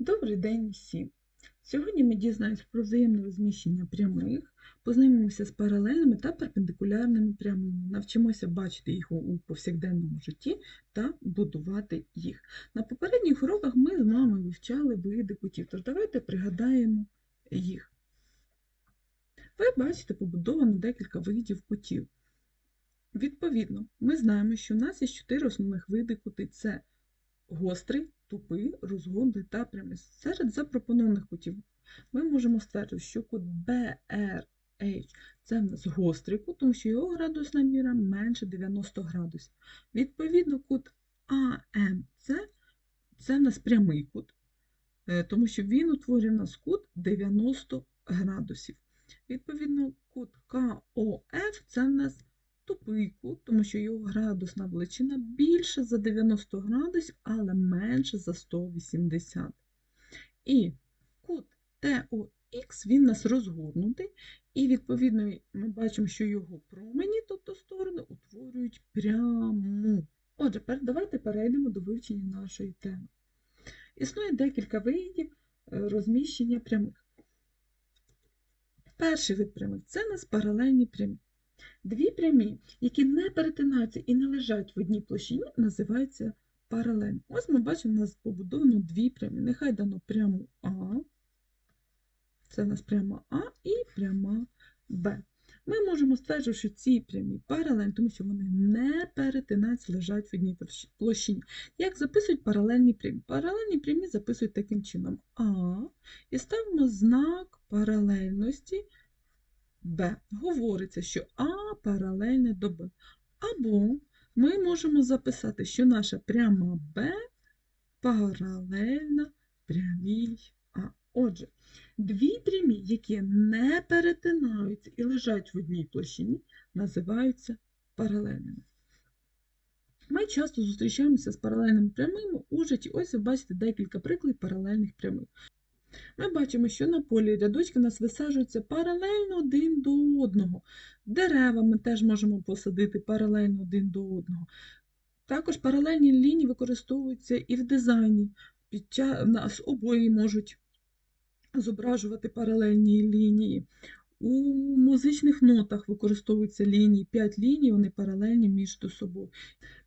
Добрий день всім! Сьогодні ми дізнаємось про взаємне розміщення прямих, познайомимося з паралельними та перпендикулярними прямими, навчимося бачити їх у повсякденному житті та будувати їх. На попередніх уроках ми з вами вивчали види кутів, тож давайте пригадаємо їх. Ви бачите, побудовано декілька видів кутів. Відповідно, ми знаємо, що у нас є чотири основних види кути. Це гострий, тупий, розгонний та прямий. Серед запропонованих кутів ми можемо ствердити, що кут BRH це в нас гострий кут, тому що його градусна міра менше 90 градусів. Відповідно, кут AMC це в нас прямий кут, е, тому що він утворює в нас кут 90 градусів. Відповідно, кут КОФ це в нас тупий кут, тому що його градусна величина більше за 90 градусів, але менше за 180. І кут ТОХ він нас розгорнутий, і, відповідно, ми бачимо, що його промені, тобто сторони, утворюють пряму. Отже, давайте перейдемо до вивчення нашої теми. Існує декілька видів е, розміщення прямих. Перший вид прямих це нас паралельні прямі. Дві прямі, які не перетинаються і не лежать в одній площині, називаються паралельні. Ось ми бачимо, у нас побудовано дві прямі. Нехай дано пряму А, це у нас пряма А і пряма Б. Ми можемо стверджувати, що ці прямі паралельні, тому що вони не перетинаються, лежать в одній площині. Як записують паралельні прямі? Паралельні прямі записують таким чином А і ставимо знак паралельності Б. Говориться, що А паралельне до Б. Або ми можемо записати, що наша пряма Б паралельна прямій А. Отже, дві прямі, які не перетинаються і лежать в одній площині, називаються паралельними. Ми часто зустрічаємося з паралельними прямими у житті. Ось ви бачите декілька прикладів паралельних прямих. Ми бачимо, що на полі рядочки у нас висаджуються паралельно один до одного. Дерева ми теж можемо посадити паралельно один до одного. Також паралельні лінії використовуються і в дизайні. Під час, нас обої можуть зображувати паралельні лінії. У музичних нотах використовуються лінії, 5 ліній, вони паралельні між собою.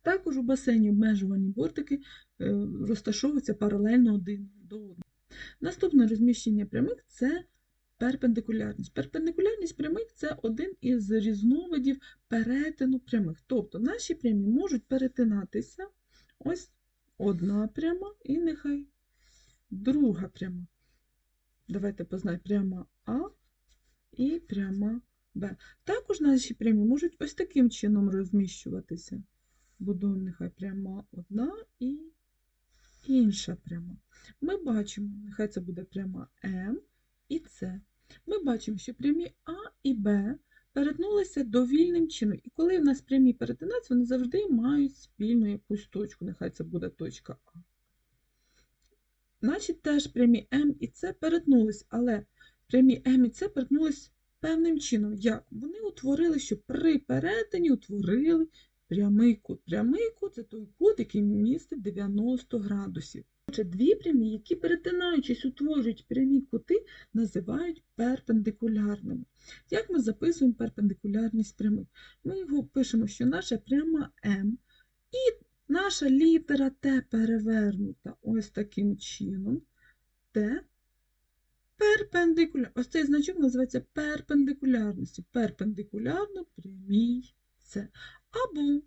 Також у басейні обмежувані бортики е, розташовуються паралельно один до одного. Наступне розміщення прямих це перпендикулярність. Перпендикулярність прямих це один із різновидів перетину прямих. Тобто наші прямі можуть перетинатися ось одна пряма і нехай друга пряма. Давайте познаємо пряма А і пряма Б. Також наші прямі можуть ось таким чином розміщуватися. Будуємо нехай пряма одна і інша пряма. Ми бачимо, нехай це буде пряма М і С. Ми бачимо, що прямі А і Б перетнулися довільним чином. І коли в нас прямі перетинаються, вони завжди мають спільну якусь точку. Нехай це буде точка А. Значить, теж прямі М і С перетнулись, але прямі М і С перетнулись певним чином. Як? Вони утворили, що при перетині утворили прямий кут. Прямий кут це той кут, який містить 90 градусів. Отже, дві прямі, які перетинаючись, утворюють прямі кути, називають перпендикулярними. Як ми записуємо перпендикулярність прямих? Ми його пишемо, що наша пряма М і наша літера Т перевернута ось таким чином. Т перпендикулярно. Ось цей значок називається перпендикулярністю. Перпендикулярно прямій С. Або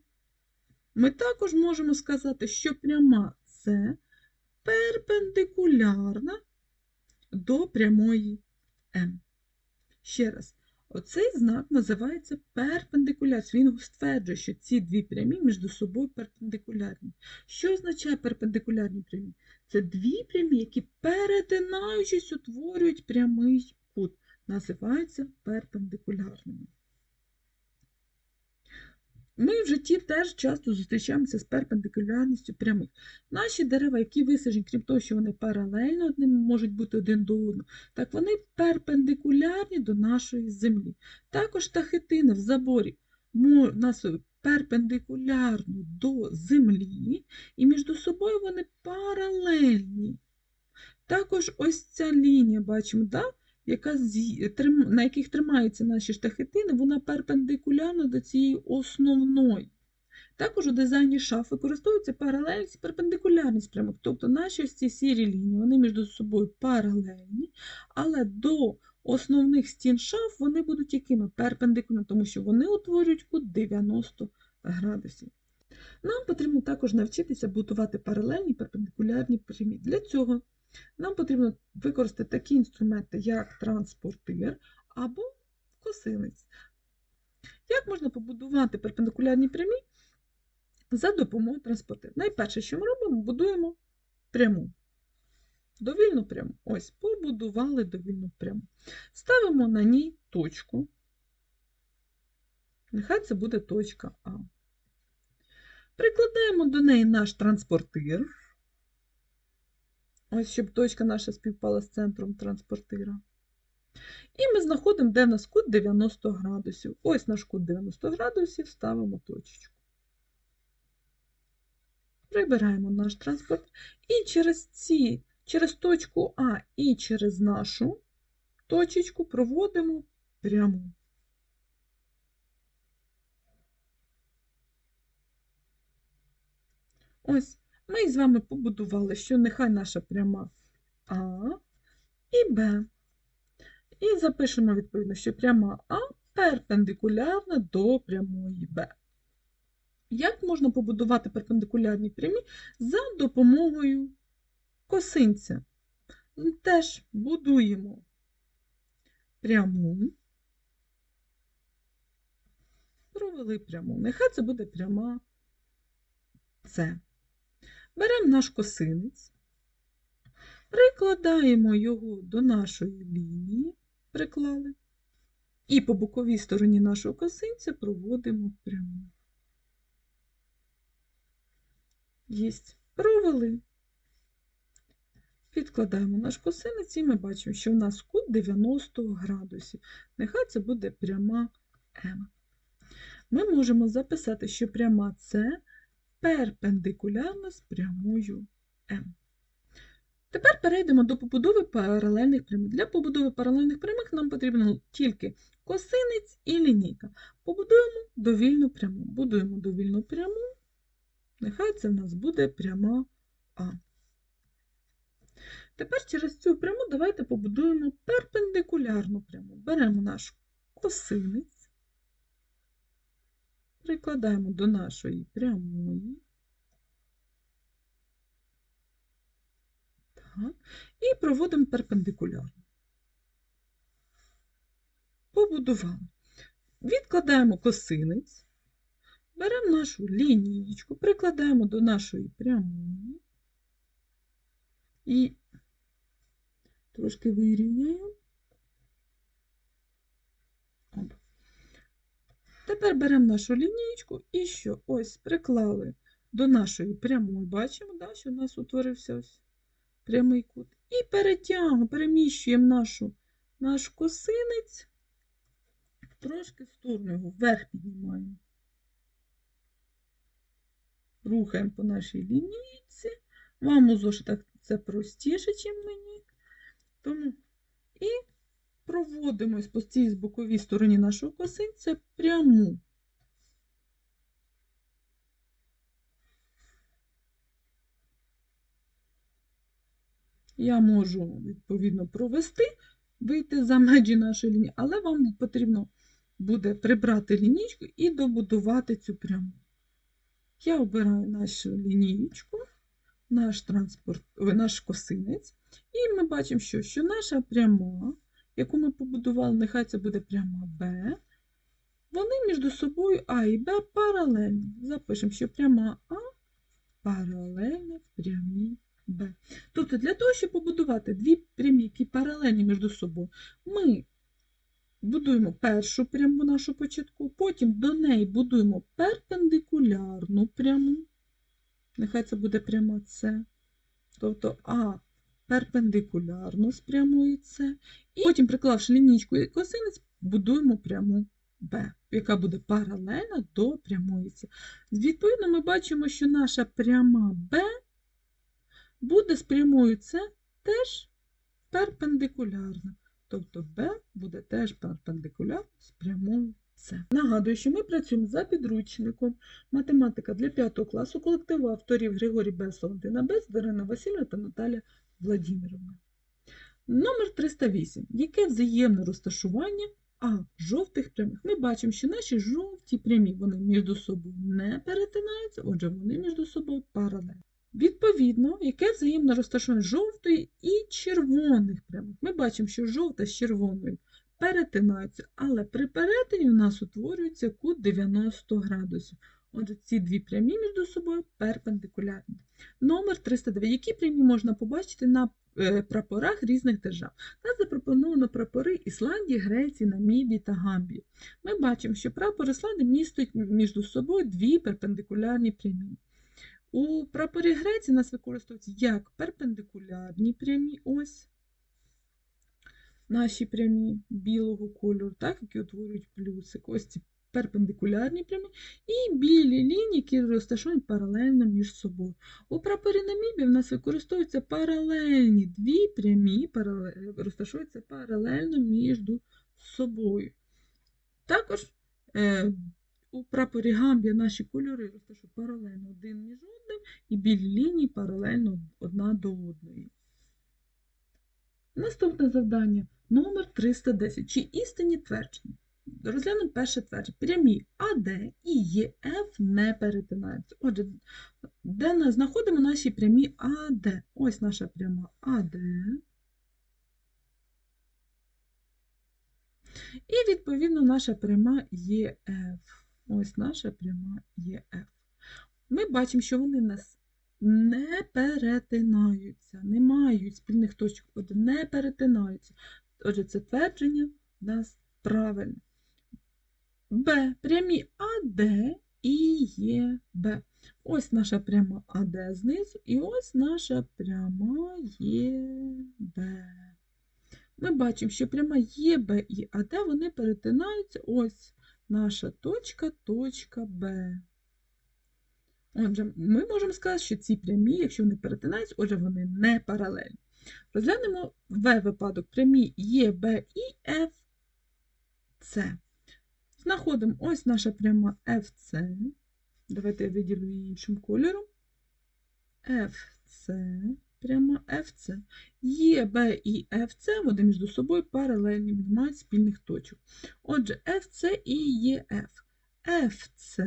ми також можемо сказати, що пряма С перпендикулярна до прямої М. Ще раз, оцей знак називається перпендикулярність. Він стверджує, що ці дві прямі між собою перпендикулярні. Що означає перпендикулярні прямі? Це дві прямі, які перетинаючись, утворюють прямий кут. Називаються перпендикулярними. Ми в житті теж часто зустрічаємося з перпендикулярністю прямих. Наші дерева, які висаджені, крім того, що вони паралельно одним можуть бути один до одного, так вони перпендикулярні до нашої землі. Також тахетини в заборі нас перпендикулярно до землі, і між собою вони паралельні. Також ось ця лінія, бачимо, да? Яка на яких тримаються наші штахетини, вона перпендикулярна до цієї основної. Також у дизайні шаф використовується паралельність і перпендикулярність прямих. Тобто наші ось ці сірі лінії, вони між собою паралельні, але до основних стін шаф вони будуть якими? Перпендикулярними, тому що вони утворюють кут 90 градусів. Нам потрібно також навчитися будувати паралельні перпендикулярні прямі. Для цього нам потрібно використати такі інструменти, як транспортир або косинець. Як можна побудувати перпендикулярні прямі за допомогою транспортира? Найперше, що ми робимо, будуємо пряму. Довільну пряму. Ось, побудували довільну пряму. Ставимо на ній точку. Нехай це буде точка А. Прикладаємо до неї наш транспортир. Ось, щоб точка наша співпала з центром транспортира. І ми знаходимо, де в нас кут 90 градусів. Ось наш кут 90 градусів, ставимо точечку. Прибираємо наш транспорт. І через ці, через точку А і через нашу точечку проводимо пряму. Ось, ми з вами побудували, що нехай наша пряма А і Б. І запишемо відповідно, що пряма А перпендикулярна до прямої Б. Як можна побудувати перпендикулярні прямі за допомогою косинця? Теж будуємо пряму, провели пряму. Нехай це буде пряма С. Беремо наш косинець, прикладаємо його до нашої лінії, приклали, і по боковій стороні нашого косинця проводимо пряму. Єсть, провели. Підкладаємо наш косинець і ми бачимо, що в нас кут 90 градусів. Нехай це буде пряма М. Ми можемо записати, що пряма С перпендикулярна з прямою М. Тепер перейдемо до побудови паралельних прямих. Для побудови паралельних прямих нам потрібно тільки косинець і лінійка. Побудуємо довільну пряму. Будуємо довільну пряму. Нехай це в нас буде пряма А. Тепер через цю пряму давайте побудуємо перпендикулярну пряму. Беремо наш косинець, прикладаємо до нашої прямої. Так. І проводимо перпендикулярно. Побудували. Відкладаємо косинець, беремо нашу лінієчку, прикладаємо до нашої прямої і трошки вирівняємо. Тепер беремо нашу лінієчку і що? Ось приклали до нашої прямої. Бачимо, да, що у нас утворився ось прямий кут. І перетягуємо, переміщуємо нашу, наш косинець, трошки в сторону його вверх піднімаємо. Рухаємо по нашій лінійці. Вам у зошитах це простіше, ніж мені. Тому проводимо по цій боковій стороні нашого косинця пряму. Я можу, відповідно, провести, вийти за межі нашої лінії, але вам потрібно буде прибрати лінійку і добудувати цю пряму. Я обираю нашу лінієчку, наш транспорт, наш косинець, і ми бачимо, що, що наша пряма, яку ми побудували, нехай це буде пряма Б, вони між собою А і Б паралельні. Запишемо, що пряма А паралельна прямій Б. Тобто для того, щоб побудувати дві прямі, які паралельні між собою, ми будуємо першу пряму нашу початку, потім до неї будуємо перпендикулярну пряму. Нехай це буде пряма С. Тобто А перпендикулярно з прямою С. І потім, приклавши лінійку і косинець, будуємо пряму Б, яка буде паралельна до прямої С. Відповідно, ми бачимо, що наша пряма Б буде з прямою С теж перпендикулярна. Тобто Б буде теж перпендикулярна з прямою С. Нагадую, що ми працюємо за підручником математика для 5 класу колективу авторів Григорій Бес, Валентина Бес, Дарина Васильівна та Наталя Владимировна. Номер 308. Яке взаємне розташування А жовтих прямих? Ми бачимо, що наші жовті прямі вони між собою не перетинаються, отже, вони між собою паралельні. Відповідно, яке взаємне розташування жовтої і червоних прямих? Ми бачимо, що жовта з червоною перетинаються, але при перетині в нас утворюється кут 90 градусів. Отже, ці дві прямі між собою перпендикулярні. Номер 309. Які прямі можна побачити на е, прапорах різних держав? Нас запропоновано прапори Ісландії, Греції, Намібії та Гамбії. Ми бачимо, що прапор Ісландії містить між собою дві перпендикулярні прямі. У прапорі Греції нас використовуються як перпендикулярні прямі, ось наші прямі білого кольору, так, які утворюють плюсик. Ось ці перпендикулярні прямі, і білі лінії, які розташовані паралельно між собою. У прапорі Намібії в нас використовуються паралельні дві прямі, розташовуються паралельно між собою. Також е, у прапорі Гамбія наші кольори розташують паралельно один між одним, і білі лінії паралельно одна до одної. Наступне завдання номер 310. Чи істинні твердження? Розглянемо перше твердження. Прямі АД і ЄФ не перетинаються. Отже, де ми знаходимо наші прямі АД? Ось наша пряма АД. І, відповідно, наша пряма ЄФ. Ось наша пряма ЄФ. Ми бачимо, що вони нас не перетинаються, не мають спільних точок, не перетинаються. Отже, це твердження в нас правильне. Б. Прямі АД і ЄБ. Ось наша пряма АД знизу, і ось наша пряма ЄБ. Ми бачимо, що пряма ЄБ і АД вони перетинаються. Ось наша точка, точка Б. Отже, ми можемо сказати, що ці прямі, якщо вони перетинаються, отже, вони не паралельні. Розглянемо В випадок прямі Е, Б і Ф, С. Знаходимо ось наша пряма FC. Давайте я виділю її іншим кольором. FC, пряма FC. Е, Б і FC вони між собою паралельні, мають спільних точок. Отже, FC і ЕФ. FC,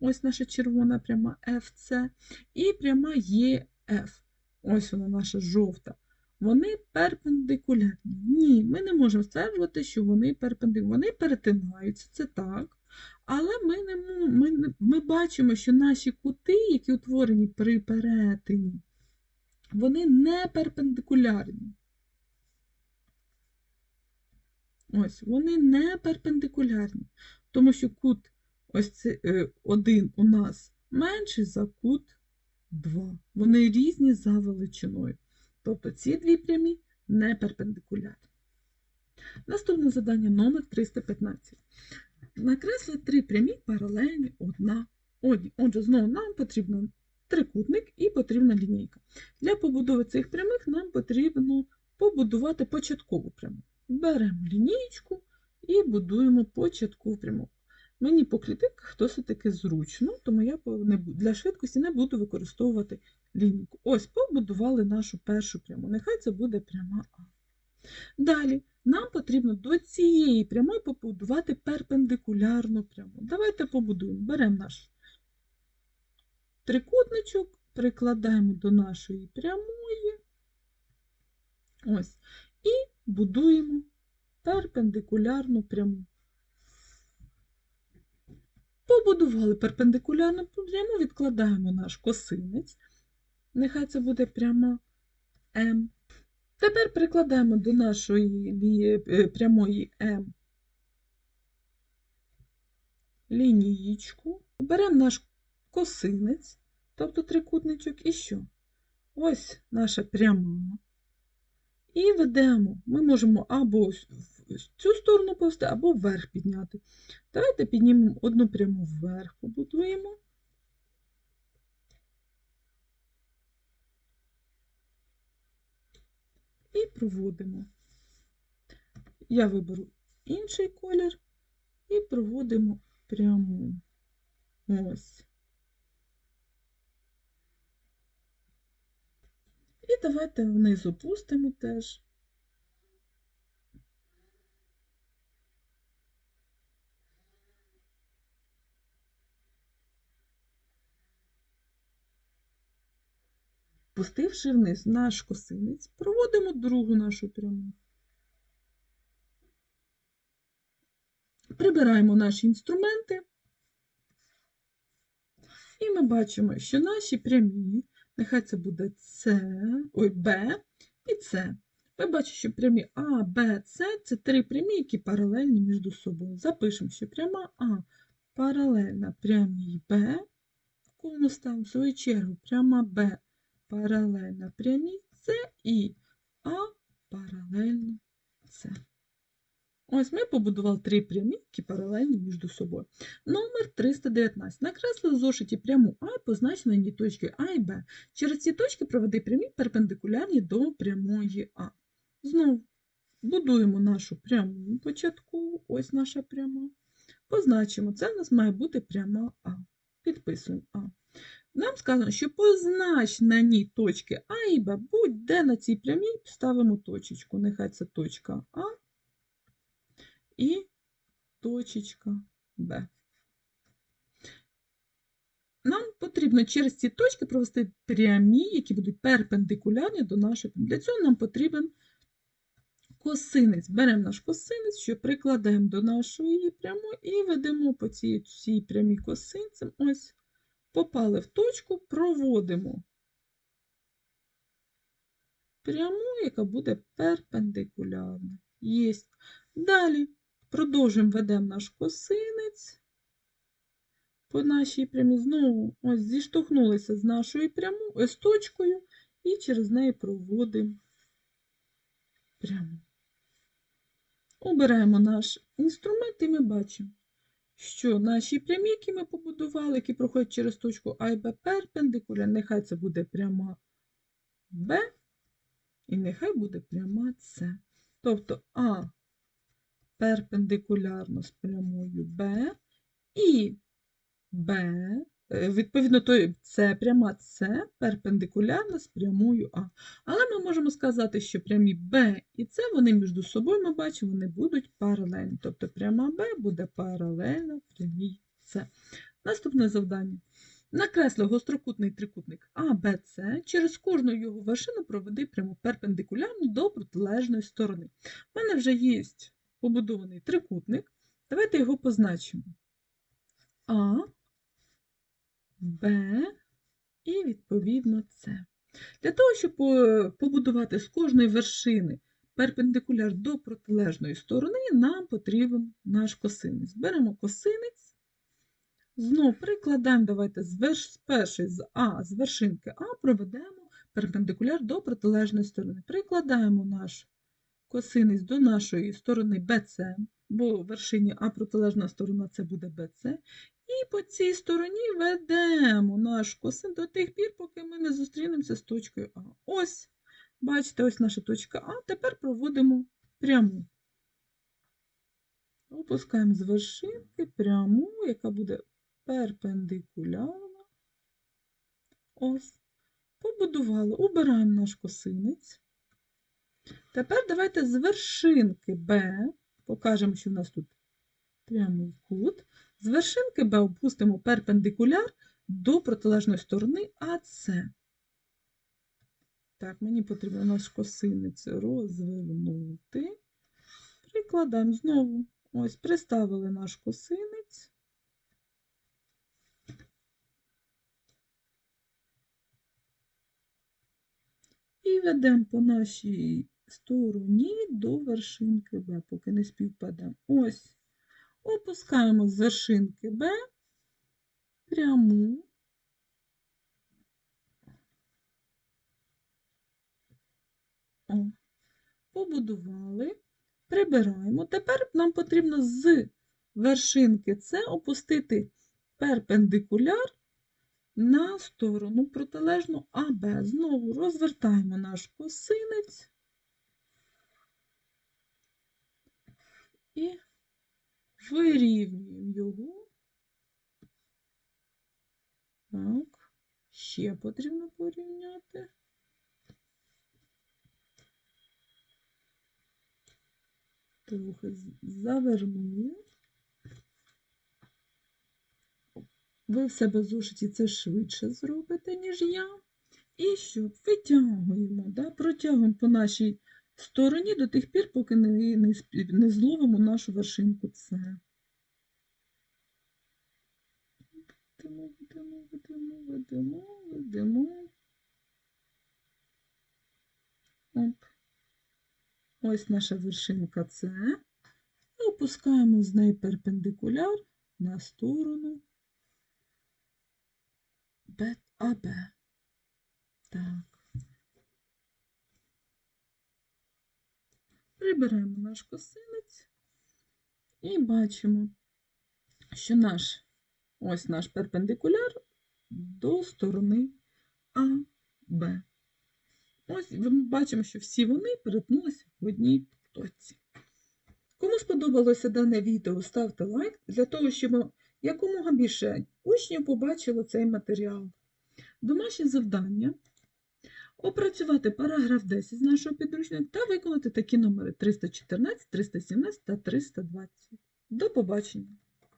ось наша червона пряма FC, і пряма ЄФ. Ось вона наша жовта. Вони перпендикулярні. Ні, ми не можемо стверджувати, що вони перпендикулярні. Вони перетинаються, це так. Але ми, не, ми, ми бачимо, що наші кути, які утворені при перетині, вони не перпендикулярні. Ось, вони не перпендикулярні, тому що кут ось це, один у нас менший за кут 2. Вони різні за величиною. Тобто ці дві прямі не перпендикулярні. Наступне завдання номер 315. Накресли три прямі паралельні одна одній. Отже, знову нам потрібен трикутник і потрібна лінійка. Для побудови цих прямих нам потрібно побудувати початкову пряму. Беремо лінійку і будуємо початкову пряму. Мені по клітинках досить таки зручно, тому я для швидкості не буду використовувати лінійку. Ось, побудували нашу першу пряму. Нехай це буде пряма А. Далі нам потрібно до цієї прямої побудувати перпендикулярну пряму. Давайте побудуємо. Беремо наш трикутничок, прикладаємо до нашої прямої. Ось. І будуємо перпендикулярну пряму. Побудували перпендикулярну пряму, відкладаємо наш косинець. Нехай це буде пряма М. Тепер прикладаємо до нашої е, прямої М лінієчку. Беремо наш косинець, тобто трикутничок, і що? Ось наша пряма. І ведемо. Ми можемо або в цю сторону повести, або вверх підняти. Давайте піднімемо одну пряму вверх, побудуємо. І проводимо. Я виберу інший колір і проводимо пряму. Ось. І давайте вниз опустимо теж. Пустивши вниз наш косинець, проводимо другу нашу пряму. Прибираємо наші інструменти, і ми бачимо, що наші прямі, нехай це буде С, ой, Б і С. Ми бачимо, що прямі А, Б, С це три прямі, які паралельні між собою. Запишемо, що пряма А паралельна прямій Б, кому ставимо в свою чергу пряма Б паралельна прямій С і А паралельно С. Ось ми побудували три прямі, які паралельні між собою. Номер 319. Накресли в зошиті пряму А позначено її точки А і Б. Через ці точки проведи прямі перпендикулярні до прямої А. Знову будуємо нашу пряму початкову, ось наша пряма. Позначимо, це в нас має бути пряма А. Підписуємо А. Нам сказано, що познач на ній точки А і Б, будь-де на цій прямій ставимо точечку. Нехай це точка А і точечка Б. Нам потрібно через ці точки провести прямі, які будуть перпендикулярні до нашої. Для цього нам потрібен косинець. Беремо наш косинець, що прикладаємо до нашої прямої і ведемо по цій, цій прямій косинцем. Ось, попали в точку, проводимо пряму, яка буде перпендикулярна. Єсть. Далі. Продовжуємо ведемо наш косинець по нашій прямій. Знову ось зіштовхнулися з нашою прямою, ось точкою, і через неї проводимо пряму. Обираємо наш інструмент, і ми бачимо, що наші прямі, які ми побудували, які проходять через точку А і Б перпендикулярні, нехай це буде пряма Б, і нехай буде пряма С. Тобто А перпендикулярно з прямою Б і Б, е, відповідно, то це пряма С перпендикулярна з прямою А. Але ми можемо сказати, що прямі Б і С, вони між собою, ми бачимо, вони будуть паралельні. Тобто пряма Б буде паралельна прямій С. Наступне завдання. Накресли гострокутний трикутник АБЦ, через кожну його вершину проведи пряму перпендикулярну до протилежної сторони. У мене вже є побудований трикутник. Давайте його позначимо. А, Б і, відповідно, С. Для того, щоб побудувати з кожної вершини перпендикуляр до протилежної сторони, нам потрібен наш косинець. Беремо косинець, знову прикладаємо, давайте з першої з А, з вершинки А проведемо перпендикуляр до протилежної сторони. Прикладаємо наш косинець до нашої сторони BC, бо в вершині А протилежна сторона це буде BC. І по цій стороні ведемо наш косин до тих пір, поки ми не зустрінемося з точкою А. Ось, бачите, ось наша точка А. Тепер проводимо пряму. Опускаємо з вершинки пряму, яка буде перпендикулярна. Ось. Побудували, убираємо наш косинець. Тепер давайте з вершинки Б, покажемо, що в нас тут прямий кут. З вершинки Б опустимо перпендикуляр до протилежної сторони АС. Так, мені потрібно наш косинець розвернути. Прикладаємо знову. Ось, приставили наш косинець. І ведемо по нашій стороні до вершинки Б, поки не співпадемо. Ось. Опускаємо з вершинки Б пряму. О, побудували, прибираємо. Тепер нам потрібно з вершинки С опустити перпендикуляр на сторону протилежну АБ. Знову розвертаємо наш косинець і вирівнюємо його. Так, ще потрібно порівняти. Трохи завернули. Ви в себе в зошиті це швидше зробите, ніж я. І що? Витягуємо, да? протягуємо по нашій стороні до тих пір, поки не, не, не зловимо нашу вершинку С. Ведемо, ведемо, ведемо, ведемо, ведемо. Оп. Ось наша вершинка С. І опускаємо з неї перпендикуляр на сторону Б- АБ. Так. Прибираємо наш косинець і бачимо, що наш ось наш перпендикуляр до сторони АБ. Ось ми бачимо, що всі вони перетнулися в одній точці. Кому сподобалося дане відео, ставте лайк для того, щоб якомога більше учнів побачило цей матеріал. Домашнє завдання опрацювати параграф 10 з нашого підручника та виконати такі номери 314, 317 та 320. До побачення!